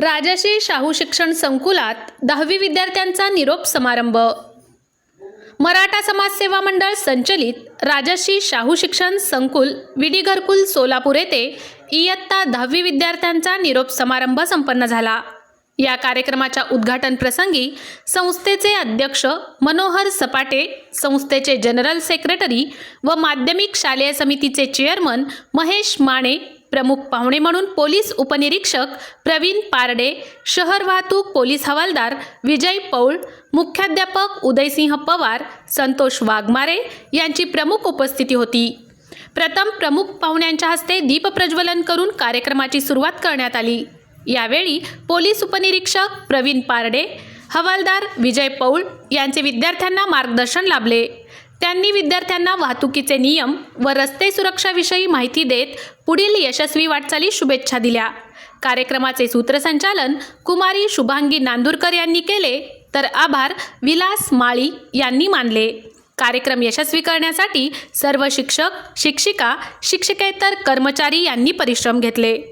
राजाशी शाहू शिक्षण संकुलात दहावी विद्यार्थ्यांचा निरोप समारंभ. मराठा समाजसेवा मंडळ संचलित राजाशी शाहू शिक्षण संकुल विडी घरकुल सोलापूर येथे इयत्ता दहावी विद्यार्थ्यांचा निरोप समारंभ संपन्न झाला. या कार्यक्रमाच्या उद्घाटन प्रसंगी संस्थेचे अध्यक्ष मनोहर सपाटे संस्थेचे जनरल सेक्रेटरी व माध्यमिक शालेय समितीचे चेअरमन महेश माने प्रमुख पाहुणे म्हणून पोलीस उपनिरीक्षक प्रवीण पारडे शहर वाहतूक पोलीस हवालदार विजय पौळ मुख्याध्यापक उदयसिंह पवार संतोष वाघमारे यांची प्रमुख उपस्थिती होती. प्रथम प्रमुख पाहुण्यांच्या हस्ते दीपप्रज्वलन करून कार्यक्रमाची सुरुवात करण्यात आली. यावेळी पोलीस उपनिरीक्षक प्रवीण पारडे हवालदार विजय पौळ यांचे विद्यार्थ्यांना मार्गदर्शन लाभले. त्यांनी विद्यार्थ्यांना वाहतुकीचे नियम व रस्ते सुरक्षाविषयी माहिती देत पुढील यशस्वी वाटचाली शुभेच्छा दिल्या. कार्यक्रमाचे सूत्रसंचालन कुमारी शुभांगी नांदूरकर यांनी केले. तर आभार विलास माळी यांनी मानले. कार्यक्रम यशस्वी करण्यासाठी सर्व शिक्षक शिक्षिका शिक्षकेतर कर्मचारी यांनी परिश्रम घेतले.